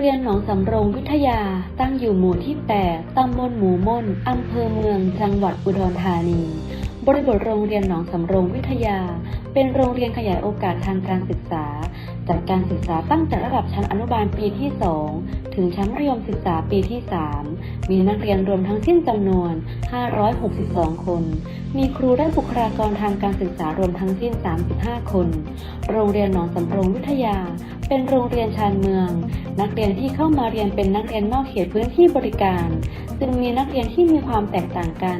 โรงเรียนหนองสำโรงวิทยาตั้งอยู่หมู่ที่ 8 ตำบลหมู่ม่นอำเภอเมือง จังหวัดอุดรธานี บริบทโรงเรียนหนองสำโรงวิทยา เป็นโรงเรียนขยายโอกาสทางการศึกษา จัดการศึกษาตั้งแต่ระดับชั้นอนุบาลปีที่ 2 ถึงชั้นมัธยมศึกษาปีที่ 3 มีนักเรียนรวมทั้งสิ้นจำนวน 562 คน มีครูและบุคลากรทางการศึกษารวมทั้งสิ้น 35 คน โรงเรียนหนองสำโรงวิทยา เป็นโรงเรียนชานเมือง นักเรียนที่เข้ามาเรียนเป็นนักเรียนนอกเขตพื้นที่บริการจึงมีนักเรียนที่มีความแตกต่างกัน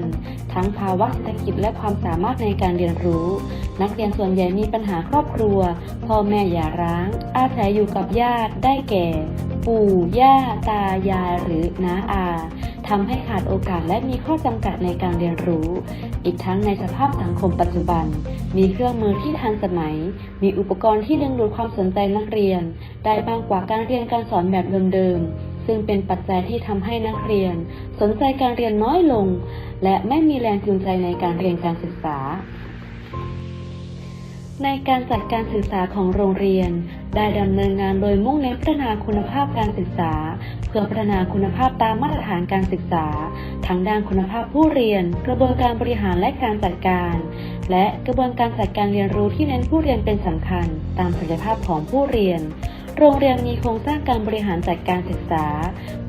ทั้งภาวะเศรษฐกิจและความสามารถในการเรียนรู้ นักเรียนส่วนใหญ่มีปัญหาครอบครัว พ่อแม่หย่าร้าง อาศัยอยู่กับญาติได้แก่ ปู่ ย่า ตา ยาย หรือน้าอา ทำให้ขาดโอกาสและมีข้อจำกัดในการเรียนรู้ อีกทั้งในสภาพสังคมปัจจุบัน มีเครื่องมือที่ทันสมัย มีอุปกรณ์ที่ดึงดูดความสนใจนักเรียน ได้มากกว่าการเรียนการสอนแบบเดิมๆ ซึ่งเป็นปัจจัยที่ทำให้นักเรียน สนใจการเรียนน้อยลง และไม่มีแรงจูงใจในการเรียนการศึกษาในการจัดการศึกษาของโรงเรียน ได้ดำเนินงานโดยมุ่งเน้นพัฒนาคุณภาพการศึกษา เพื่อพัฒนาคุณภาพตามมาตรฐานการศึกษา ทั้งด้านคุณภาพผู้เรียน กระบวนการบริหารและการจัดการ และกระบวนการจัดการเรียนรู้ที่เน้นผู้เรียนเป็นสำคัญ ตามศักยภาพของผู้เรียน โรงเรียนมีโครงสร้างการบริหารจัดการศึกษา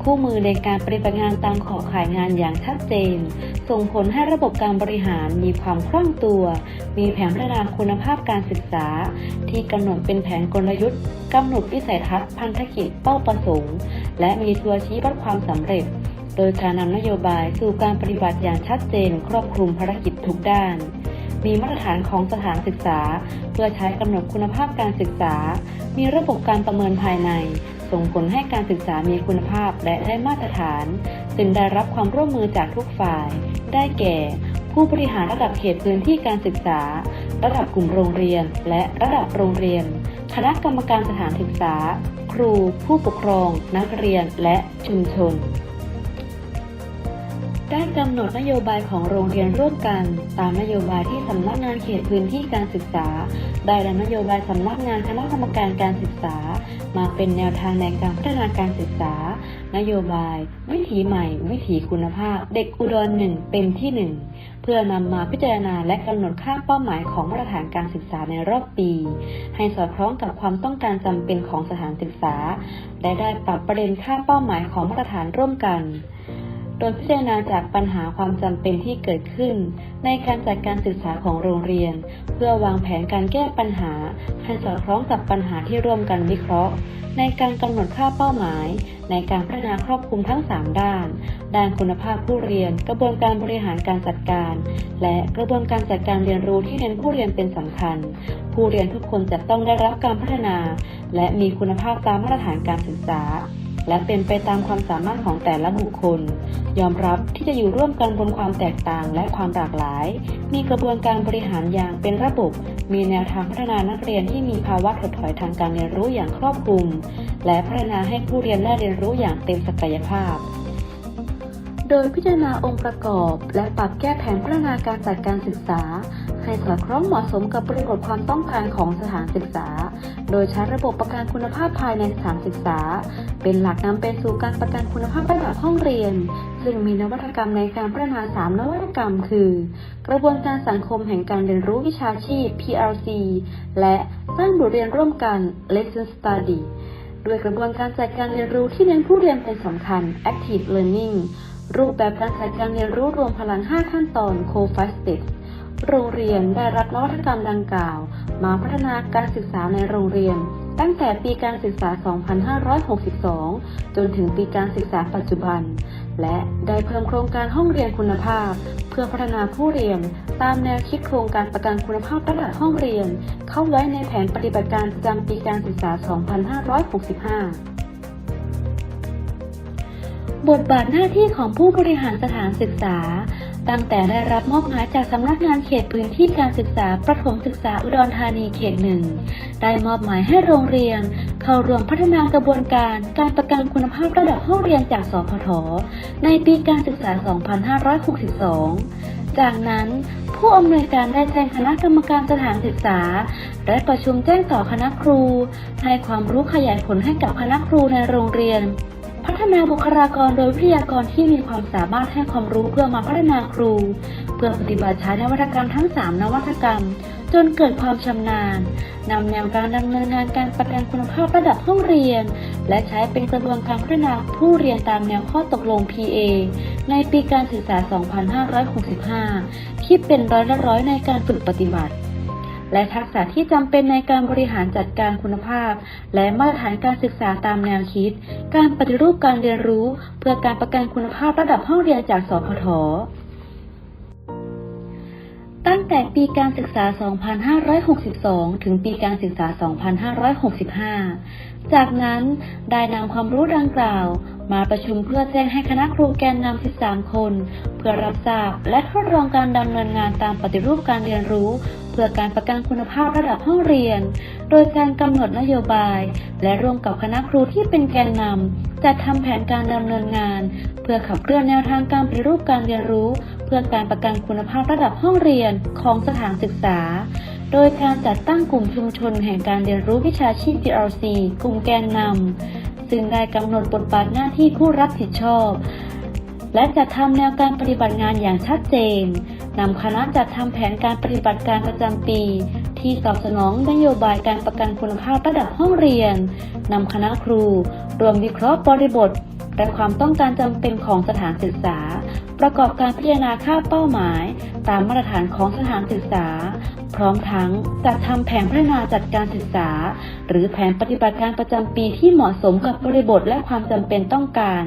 คู่มือในการปฏิบัติงานตามขอข่ายงานอย่างชัดเจน ส่งผลให้ระบบการบริหารมีความคล่องตัว มีแผนพัฒนาคุณภาพการศึกษา ที่กำหนดเป็นแผนกลยุทธ์กำหนดวิสัยทัศน์พันธกิจเป้าประสงค์ และมีตัวชี้วัดความสำเร็จ โดยการนำนโยบายสู่การปฏิบัติอย่างชัดเจน ครอบคลุมภารกิจทุกด้าน มีมาตรฐานของสถานศึกษา เพื่อใช้กำหนดคุณภาพการศึกษา มีระบบการประเมินภายใน ส่งผลให้การศึกษามีคุณภาพและได้มาตรฐานจึงได้รับความร่วมมือจากทุกฝ่าย ได้แก่ ผู้บริหารระดับเขตพื้นที่การศึกษา ระดับกลุ่มโรงเรียน และระดับโรงเรียน คณะกรรมการสถานศึกษา ครู ผู้ปกครอง นักเรียน และชุมชน ได้กำหนดนโยบายของโรงเรียนร่วมกัน ตามนโยบายที่สำนักงานเขตพื้นที่การศึกษา ได้นำนโยบายสำนักงานคณะกรรมการการศึกษา มาเป็นแนวทางในการพัฒนาการศึกษา นโยบาย วิถีใหม่ วิถีคุณภาพ เด็กอุดรหนึ่งเป็นที่หนึ่งเพื่อนำมาพิจารณาและกำหนดค่าเป้าหมายของมาตรฐานการศึกษาในรอบปี ให้สอดคล้องกับความต้องการจำเป็นของสถานศึกษา และได้ปรับประเด็นค่าเป้าหมายของมาตรฐานร่วมกัน โดยพิจารณาจากปัญหาความจำเป็นที่เกิดขึ้น ในการจัดการศึกษาของโรงเรียน เพื่อวางแผนการแก้ปัญหา ให้สอดคล้องกับปัญหาที่ร่วมกันวิเคราะห์ ในการกำหนดค่าเป้าหมาย ในการพัฒนาครอบคลุมทั้ง 3 ด้าน ด้านคุณภาพผู้เรียน กระบวนการบริหารการจัดการ และกระบวนการจัดการเรียนรู้ที่เน้นผู้เรียนเป็นสำคัญ ผู้เรียนทุกคนจะต้องได้รับการพัฒนา และมีคุณภาพตามมาตรฐานการศึกษา และเป็นไปตามความสามารถของแต่ละบุคคล ยอมรับที่จะอยู่ร่วมกันบนความแตกต่างและความหลากหลาย มีกระบวนการบริหารอย่างเป็นระบบ มีแนวทางพัฒนานักเรียนที่มีภาวะถดถอยทางการเรียนรู้อย่างครอบคลุม และพัฒนาให้ผู้เรียนได้เรียนรู้อย่างเต็มศักยภาพ โดยพิจารณาองค์ประกอบ และปรับแก้แผนพัฒนาการจัดการศึกษา ให้สอดคล้องเหมาะสมกับบริบทความต้องการของสถานศึกษา โดยใช้ระบบประกันคุณภาพภายในสถานศึกษา เป็นหลักนำไปสู่การประกันคุณภาพระดับห้องเรียน ซึ่งมีนวัตกรรมในการพัฒนา3นวัตกรรม คือ กระบวนการสังคมแห่งการเรียนรู้วิชาชีพ PLC และสร้างบทเรียนร่วมกัน Lesson Study ด้วยกระบวนการจัดการเรียนรู้ที่เน้นผู้เรียนเป็นสำคัญ Active Learning รูปแบบการจัดการเรียนรู้รวมพลัง 5 ขั้นตอน c o f a s t e d โรงเรียนได้รับนวัตกรรมดังกล่าว มาพัฒนาการศึกษาในโรงเรียน ตั้งแต่ปีการศึกษา 2562 จนถึงปีการศึกษาปัจจุบัน และได้เพิ่มโครงการห้องเรียนคุณภาพ เพื่อพัฒนาผู้เรียน ตามแนวคิดโครงการประกันคุณภาพระดับห้องเรียน เข้าไว้ในแผนปฏิบัติการประจำปีการศึกษา 2565บทบาทหน้าที่ของผู้บริหารสถานศึกษา ตั้งแต่ได้รับมอบหมายจากสำนักงานเขตพื้นที่การศึกษาประถมศึกษาอุดรธานีเขตหนึ่งได้มอบหมายให้โรงเรียน เข้าร่วมพัฒนากระบวนการการประกันคุณภาพระดับห้องเรียนจากสพทในปีการศึกษา 2562 จากนั้นผู้อำนวยการได้แจ้งคณะกรรมการสถานศึกษา และประชุมแจ้งต่อคณะครู ให้ความรู้ขยายผลให้กับคณะครูในโรงเรียน พัฒนาบุคลากรโดยวิทยากรที่มีความสามารถให้ความรู้เพื่อมาพัฒนาครู เพื่อปฏิบัติใช้นวัตกรรมทั้ง 3 นวัตกรรม จนเกิดความชำนาญนำแนวการดำเนินงานการประกันคุณภาพระดับห้องเรียน และใช้เป็นกระบวนการพัฒนาผู้เรียนตามแนวข้อตกลง PA ในปีการศึกษา 2565 คิดเป็นร้อยละร้อยในการฝึกปฏิบัติ และทักษะที่จำเป็นในการบริหารจัดการคุณภาพ และมาตรฐานการศึกษาตามแนวคิด การปฏิรูปการเรียนรู้ เพื่อการประกันคุณภาพระดับห้องเรียนจาก สพทตั้งแต่ปีการศึกษา 2562 ถึงปีการศึกษา 2565 จากนั้นได้นำความรู้ดังกล่าว มาประชุมเพื่อแจ้งให้คณะครูแกนนำ 13 คน เพื่อรับทราบและทดลองการดำเนินงานตามปฏิรูปการเรียนรู้ เพื่อการประกันคุณภาพระดับห้องเรียน โดยการกำหนดนโยบาย และร่วมกับคณะครูที่เป็นแกนนำจัดทำแผนการดำเนินงาน เพื่อขับเคลื่อนแนวทางการปฏิรูปการเรียนรู้ เพื่อการประกันคุณภาพระดับห้องเรียนของสถานศึกษาโดยการจัดตั้งกลุ่มชุมชนแห่งการเรียนรู้วิชาชีพ PLC กลุ่มแกนนำ ซึ่งได้กำหนดบทบาทหน้าที่ผู้รับผิดชอบ และจัดทำแนวการปฏิบัติงานอย่างชัดเจนนำคณะจัดทำแผนการปฏิบัติการประจำปี ที่ตอบสนองนโยบายการประกันคุณภาพระดับห้องเรียนนำคณะครู รวมวิเคราะห์บริบทและความต้องการจำเป็นของสถานศึกษา ประกอบการพิจารณาค่าเป้าหมาย ตามมาตรฐานของสถานศึกษา พร้อมทั้งจัดทำแผนพัฒนาจัดการศึกษา หรือแผนปฏิบัติการประจำปีที่เหมาะสมกับบริบทและความจำเป็นต้องการ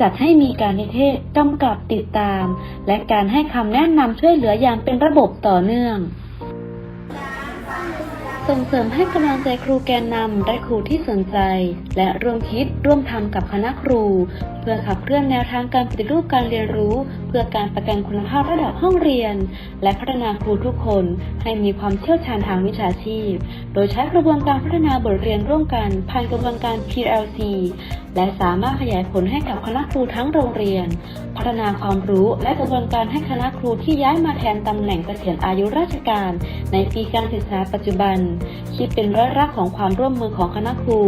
จัดให้มีการนิเทศกำกับติดตาม และการให้คำแนะนำช่วยเหลืออย่างเป็นระบบต่อเนื่อง ส่งเสริมให้กำลังใจครูแกนนำและครูที่สนใจ และร่วมคิดร่วมทำกับคณะครู เพื่อขับเคลื่อนแนวทางการปฏิรูปการเรียนรู้ เพื่อการประกันคุณภาพระดับห้องเรียน และพัฒนาครูทุกคนให้มีความเชี่ยวชาญทางวิชาชีพ โดยใช้กระบวนการพัฒนาบทเรียนร่วมกันผ่านกระบวนการ PLC และสามารถขยายผลให้กับคณะครูทั้งโรงเรียน พัฒนาความรู้และกระบวนการให้คณะครูที่ย้ายมาแทนตำแหน่งเกษียณอายุราชการ ในปีการศึกษาปัจจุบันคิดเป็นร้อยละของความร่วมมือของคณะครู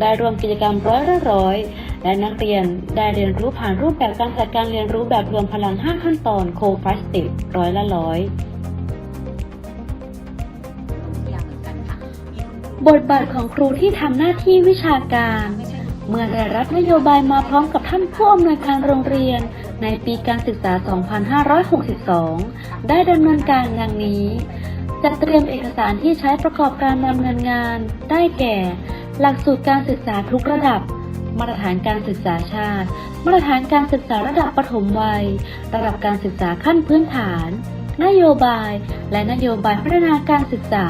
ได้รวมกิจกรรมร้อยละร้อย และนักเรียนได้เรียนรู้ผ่านรูปแบบการจัดการเรียนรู้แบบรวมพลัง 5 ขั้นตอนโคฟาสติร้อยละร้อยบทบาทของครูที่ทำหน้าที่วิชาการ เมื่อได้รับนโยบายมาพร้อมกับท่านผู้อำนวยการโรงเรียน ในปีการศึกษา 2562 ได้ดำเนินการดังนี้ จัดเตรียมเอกสารที่ใช้ประกอบการดำเนินงาน ได้แก่ หลักสูตรการศึกษาทุกระดับ มาตรฐานการศึกษาชาติ มาตรฐานการศึกษาระดับปฐมวัย ระดับการศึกษาขั้นพื้นฐาน นโยบาย และนโยบายพัฒนาการศึกษา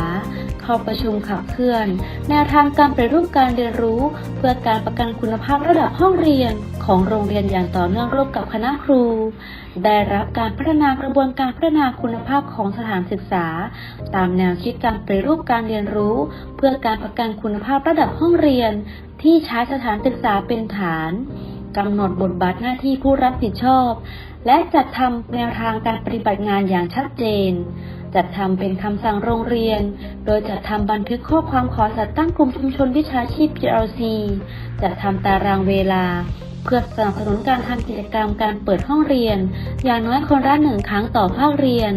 เข้าประชุมขับเคลื่อน แนวทางการปฏิรูปการเรียนรู้ เพื่อการประกันคุณภาพระดับห้องเรียน ของโรงเรียนอย่างต่อเนื่องร่วมกับคณะครู ได้รับการพัฒนากระบวนการพัฒนาคุณภาพของสถานศึกษา ตามแนวคิดการปฏิรูปการเรียนรู้ เพื่อการประกันคุณภาพระดับห้องเรียน ที่ใช้สถานศึกษาเป็นฐานกำหนดบทบาทหน้าที่ผู้รับผิดชอบ และจัดทำแนวทางการปฏิบัติงานอย่างชัดเจน จัดทำเป็นคำสั่งโรงเรียน โดยจัดทำบันทึกข้อความขอจัดตั้งกลุ่มชุมชนวิชาชีพ PLC จัดทำตารางเวลา เพื่อสนับสนุนการทำกิจกรรมการเปิดห้องเรียน อย่างน้อยคนละหนึ่งครั้งต่อภาคเรียน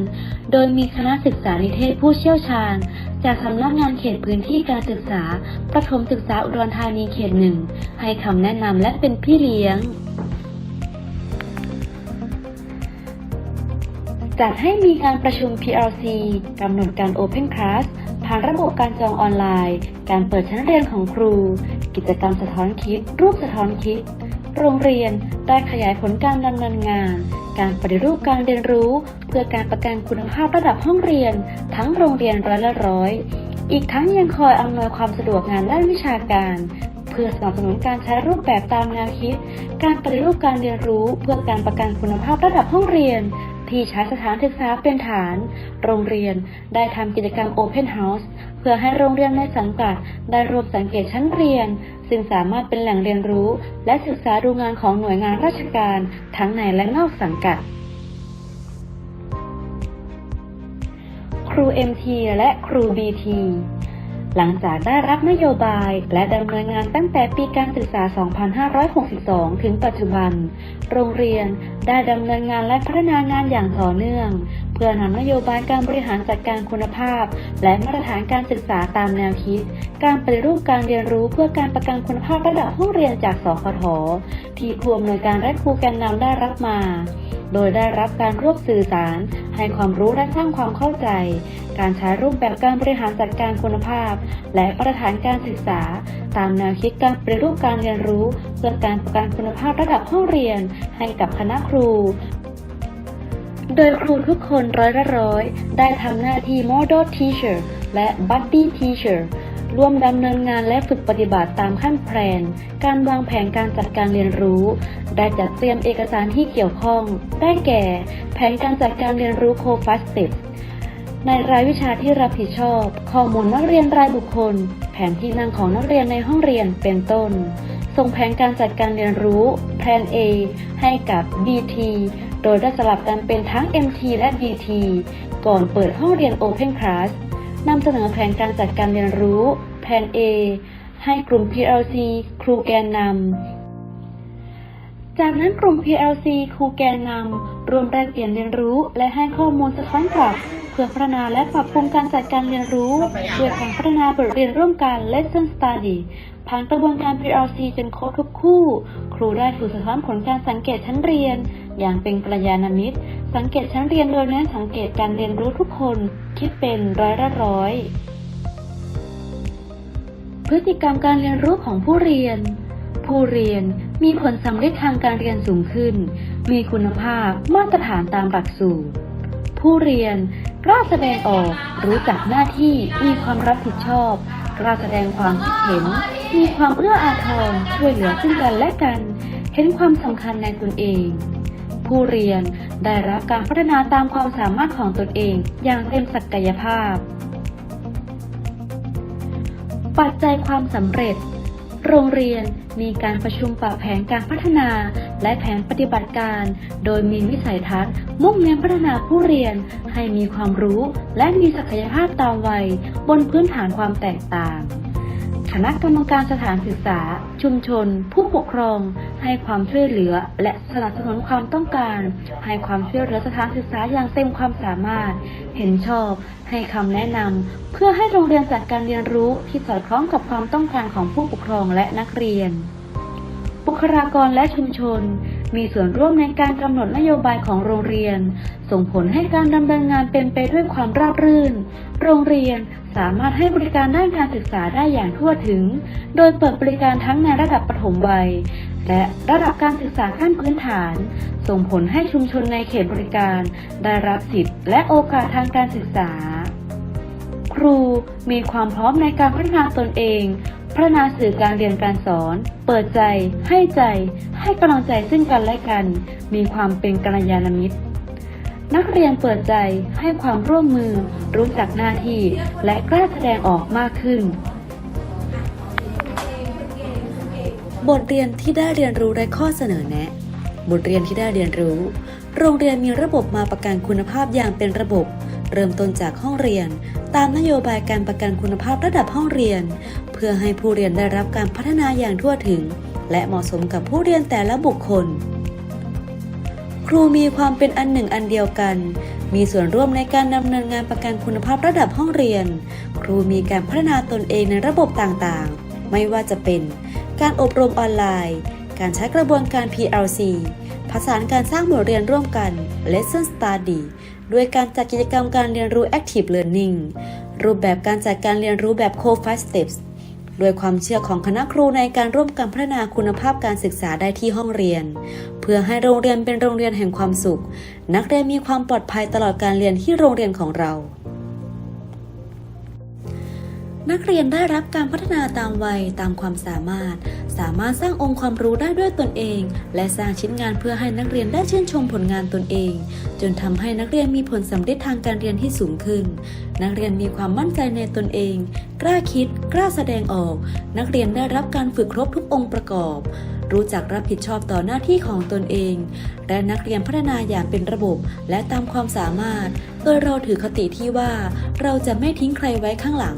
โดยมีคณะศึกษานิเทศผู้เชี่ยวชาญ จากสำนักงานเขตพื้นที่การศึกษา ประถมศึกษาอุดรธานีเขตหนึ่งให้คำแนะนำและเป็นพี่เลี้ยง จัดให้มีการประชุม PLC กำหนดการ Open Class ผ่านระบบการจองออนไลน์ การเปิดชั้นเรียนของครู กิจกรรมสะท้อนคิด รูปสะท้อนคิด โรงเรียนได้ขยายผลการดำเนินงาน การปฏิรูปการเรียนรู้ เพื่อการประกันคุณภาพระดับห้องเรียน ทั้งโรงเรียนร้อยละร้อย อีกทั้งยังคอยอำนวยความสะดวกงานด้านวิชาการเพื่อสนับสนุนการใช้รูปแบบตามแนวคิด การปฏิรูปการเรียนรู้เพื่อการประกันคุณภาพระดับห้องเรียน ที่ใช้สถานศึกษาเป็นฐาน โรงเรียนได้ทำกิจกรรม Open House เพื่อให้โรงเรียนในสังกัดได้รวมสังเกตชั้นเรียน ซึ่งสามารถเป็นแหล่งเรียนรู้ และศึกษาดูงานของหน่วยงานราชการ ทั้งในและนอกสังกัด ครู MT และครู BT หลังจากได้รับนโยบายและดำเนินงานตั้งแต่ปีการศึกษา 2562 ถึงปัจจุบัน โรงเรียนได้ดำเนินงานและพัฒนางานอย่างต่อเนื่อง พื่อนำนโยบายการบริหารจัดการคุณภาพ และมาตรฐานการศึกษาตามแนวคิด การปฏิรูปการเรียนรู้เพื่อการประกันคุณภาพระดับห้องเรียนจากสคทที่ผู้อำนวยการและครูแกนนำได้รับมา โดยได้รับการร่วมสื่อสาร ให้ความรู้และสร้างความเข้าใจ การใช้รูปแบบการบริหารจัดการคุณภาพ และมาตรฐานการศึกษา ตามแนวคิดการปฏิรูปการเรียนรู้ เพื่อการประกันคุณภาพระดับห้องเรียน ให้กับคณะครู โดยครูทุกคนร้อยละร้อย ได้ทำหน้าที่ Model Teacher และ Buddy Teacher ร่วมดำเนินงานและฝึกปฏิบัติตามขั้นแผน การวางแผนการจัดการเรียนรู้ ได้จัดเตรียมเอกสารที่เกี่ยวข้อง ได้แก่ แผนการจัดการเรียนรู้ c o f a s t e p ในรายวิชาที่รับผิดชอบ ข้อมูลนักเรียนรายบุคคล แผนที่นั่งของนักเรียนในห้องเรียนเป็นต้น ส่งแผนการจัดการเรียนรู้แผน A ให้กับ BT โดยได้สลับกันเป็นทั้ง MT และ BT ก่อนเปิดห้องเรียน Open Class นำเสนอแผนการจัดการเรียนรู้แผน A ให้กลุ่ม PLC ครูแกนนำ จากนั้นกลุ่ม PLC ครูแกนนำรวมแลกเปลี่ยนเรียนรู้ และให้ข้อมูลสะท้อนกลับเพื่อพัฒนาและปรับปรุงการจัดการเรียนรู้ด้วยการพัฒนาบทเรียนร่วมกัน Lesson Study ผ่านกระบวนการ PLC จนครบทุกคู่ ครูได้ถูกสะท้อนผลการสังเกตชั้นเรียน อย่างเป็นกัลยาณมิตร สังเกตชั้นเรียนโดยเน้นสังเกตการเรียนรู้ทุกคน คิดเป็นร้อยละร้อย พฤติกรรมการเรียนรู้ของผู้เรียน ผู้เรียนมีผลสำเร็จทางการเรียนสูงขึ้น มีคุณภาพมาตรฐานตามหลักสูตรผู้เรียน กล้าแสดงออก รู้จักหน้าที่ มีความรับผิดชอบ กล้าแสดงความคิดเห็น มีความเอื้ออาทร ช่วยเหลือซึ่งกันและกัน เห็นความสำคัญในตนเอง ผู้เรียนได้รับการพัฒนาตามความสามารถของตนเองอย่างเต็มศักยภาพ ปัจจัยความสำเร็จ โรงเรียนมีการประชุมปรับแผนการพัฒนา และแผนปฏิบัติการ โดยมีวิสัยทัศน์ มุ่งเน้นพัฒนาผู้เรียนให้มีความรู้ และมีศักยภาพตามวัย บนพื้นฐานความแตกต่าง คณะกรรมการสถานศึกษา ชุมชน ผู้ปกครอง ให้ความช่วยเหลือ และสนับสนุนความต้องการ ให้ความช่วยเหลือสถานศึกษาอย่างเต็มความสามารถ เห็นชอบ ให้คำแนะนำเพื่อให้โรงเรียนจัดการเรียนรู้ที่สอดคล้องกับความต้องการของผู้ปกครองและนักเรียน บุคลากรและชุมชน มีส่วนร่วมในการกำหนดนโยบายของโรงเรียน ส่งผลให้การดำเนินงานเป็นไปด้วยความราบรื่น โรงเรียน สามารถให้บริการด้านการศึกษาได้อย่างทั่วถึง โดยเปิดบริการทั้งในระดับปฐมวัย และระดับการศึกษาขั้นพื้นฐาน ส่งผลให้ชุมชนในเขตบริการ ได้รับสิทธิ์และโอกาสทางการศึกษา ครูมีความพร้อมในการพัฒนาตนเองพัฒนาสื่อการเรียนการสอน เปิดใจ ให้ใจ ให้กำลังใจซึ่งกันและกัน มีความเป็นกัลยาณมิตร นักเรียนเปิดใจให้ความร่วมมือ รู้จักหน้าที่และกล้าแสดงออกมากขึ้น บทเรียนที่ได้เรียนรู้และข้อเสนอแนะ บทเรียนที่ได้เรียนรู้ โรงเรียนมีระบบมาประกันคุณภาพอย่างเป็นระบบ เริ่มต้นจากห้องเรียน ตามนโยบายการประกันคุณภาพระดับห้องเรียน เพื่อให้ผู้เรียนได้รับการพัฒนาอย่างทั่วถึง และเหมาะสมกับผู้เรียนแต่ละบุคคล ครูมีความเป็นอันหนึ่งอันเดียวกัน มีส่วนร่วมในการดำเนินงานประกันคุณภาพระดับห้องเรียน ครูมีการพัฒนาตนเองในระบบต่างๆ ไม่ว่าจะเป็นการอบรมออนไลน์ การใช้กระบวนการ PLC ผสานการสร้างบทเรียนร่วมกัน Lesson Study ด้วยการจัดกิจกรรมการเรียนรู้ Active Learning รูปแบบการจัดการเรียนรู้แบบ Co-5 Steps โดยความเชื่อของคณะครูในการร่วมกันพัฒนาคุณภาพการศึกษาได้ที่ห้องเรียน เพื่อให้โรงเรียนเป็นโรงเรียนแห่งความสุข นักเรียนมีความปลอดภัยตลอดการเรียนที่โรงเรียนของเรา นักเรียนได้รับการพัฒนาตามวัยตามความสามารถ สามารถสร้างองค์ความรู้ได้ด้วยตนเอง และสร้างชิ้นงานเพื่อให้นักเรียนได้ชื่นชมผลงานตนเอง จนทำให้นักเรียนมีผลสำเร็จทางการเรียนที่สูงขึ้น นักเรียนมีความมั่นใจในตนเอง กล้าคิด กล้าแสดงออก นักเรียนได้รับการฝึกครบทุกองค์ประกอบรู้จักรับผิดชอบต่อหน้าที่ของตนเอง และนักเรียนพัฒนาอย่างเป็นระบบและตามความสามารถ โดยเราถือคติที่ว่า เราจะไม่ทิ้งใครไว้ข้างหลัง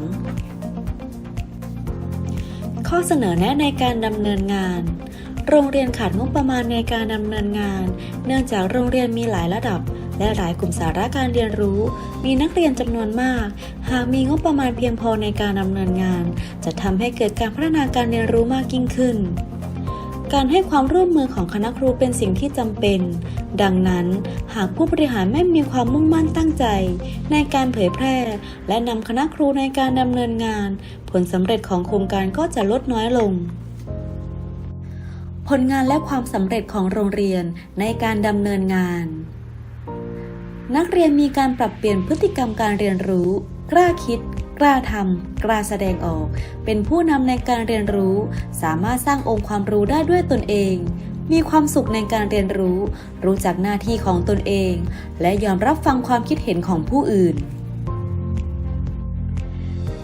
ข้อเสนอแนะในการดำเนินงาน โรงเรียนขาดงบประมาณในการดำเนินงาน เนื่องจากโรงเรียนมีหลายระดับ และหลายกลุ่มสาระการเรียนรู้ มีนักเรียนจำนวนมาก หากมีงบประมาณเพียงพอในการดำเนินงาน จะทำให้เกิดการพัฒนาการเรียนรู้มากยิ่งขึ้น การให้ความร่วมมือของคณะครูเป็นสิ่งที่จำเป็น ดังนั้นหากผู้บริหารไม่มีความมุ่งมั่นตั้งใจ ในการเผยแพร่ และนำคณะครูในการดำเนินงาน ผลสำเร็จของโครงการก็จะลดน้อยลง ผลงานและความสำเร็จของโรงเรียนในการดำเนินงาน นักเรียนมีการปรับเปลี่ยนพฤติกรรมการเรียนรู้ กล้าคิด กล้าทำกล้าแสดงออก เป็นผู้นำในการเรียนรู้ สามารถสร้างองค์ความรู้ได้ด้วยตนเอง มีความสุขในการเรียนรู้ รู้จักหน้าที่ของตนเอง และยอมรับฟังความคิดเห็นของผู้อื่น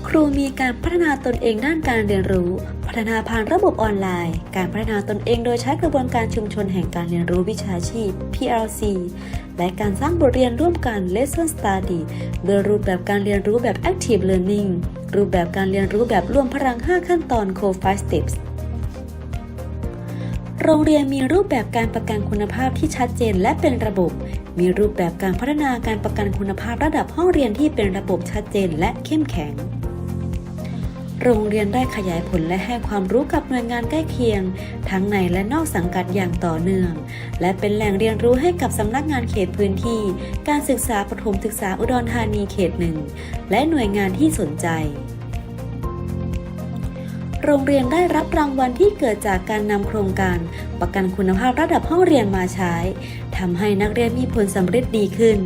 ครูมีการพัฒนาตนเองด้านการเรียนรู้ ฒนาผ่านระบบออนไลน์ การพัฒนาตนเองโดยใช้กระบวนการชุมชนแห่งการเรียนรู้วิชาชีพ PLC และการสร้างบทเรียนร่วมกัน Lesson Study โดยรูปแบบการเรียนรู้แบบ Active Learning รูปแบบการเรียนรู้แบบรวมพลัง 5 ขั้นตอน Core 5 Steps โรงเรียนมีรูปแบบการประกันคุณภาพที่ชัดเจนและเป็นระบบ มีรูปแบบการพัฒนาการประกันคุณภาพระดับห้องเรียนที่เป็นระบบชัดเจนและเข้มแข็ง โรงเรียนได้ขยายผลและให้ความรู้กับหน่วยงานใกล้เคียง ทั้งในและนอกสังกัดอย่างต่อเนื่อง และเป็นแหล่งเรียนรู้ให้กับสำนักงานเขตพื้นที่ การศึกษาประถมศึกษาอุดรธานีเขตหนึ่งและหน่วยงานที่สนใจ โรงเรียนได้รับรางวัลที่เกิดจากการนำโครงการประกันคุณภาพระดับห้องเรียนมาใช้ทำให้นักเรียนมีผลสำเร็จดีขึ้น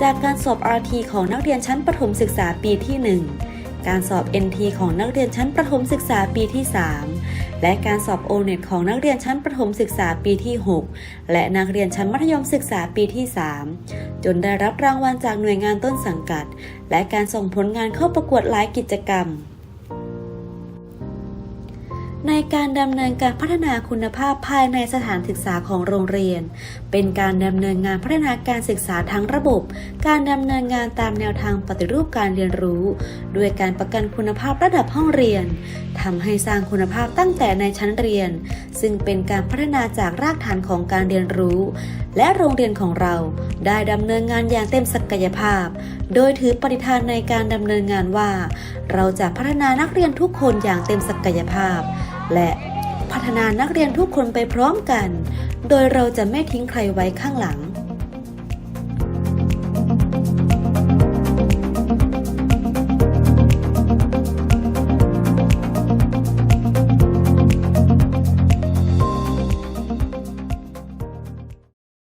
จากการสอบ RT ของนักเรียนชั้นประถมศึกษาปีที่ 1 การสอบ NT ของนักเรียนชั้นประถมศึกษาปีที่ 3 และการสอบ O-NET ของนักเรียนชั้นประถมศึกษาปีที่ 6 และนักเรียนชั้นมัธยมศึกษาปีที่ 3 จนได้รับรางวัลจากหน่วยงานต้นสังกัด และการส่งผลงานเข้าประกวดหลายกิจกรรม ในการดำเนินการพัฒนาคุณภาพภายในสถานศึกษาของโรงเรียน เป็นการดำเนินงานพัฒนาการศึกษาทั้งระบบ การดำเนินงานตามแนวทางปฏิรูปการเรียนรู้ด้วยการประกันคุณภาพระดับห้องเรียนทำให้สร้างคุณภาพตั้งแต่ในชั้นเรียน ซึ่งเป็นการพัฒนาจากรากฐานของการเรียนรู้ และโรงเรียนของเราได้ดำเนินงานอย่างเต็มศักยภาพ โดยถือปฏิฐานในการดำเนินงานว่า เราจะพัฒนานักเรียนทุกคนอย่างเต็มศักยภาพ และพัฒนานักเรียนทุกคนไปพร้อมกัน โดยเราจะไม่ทิ้งใครไว้ข้างหลัง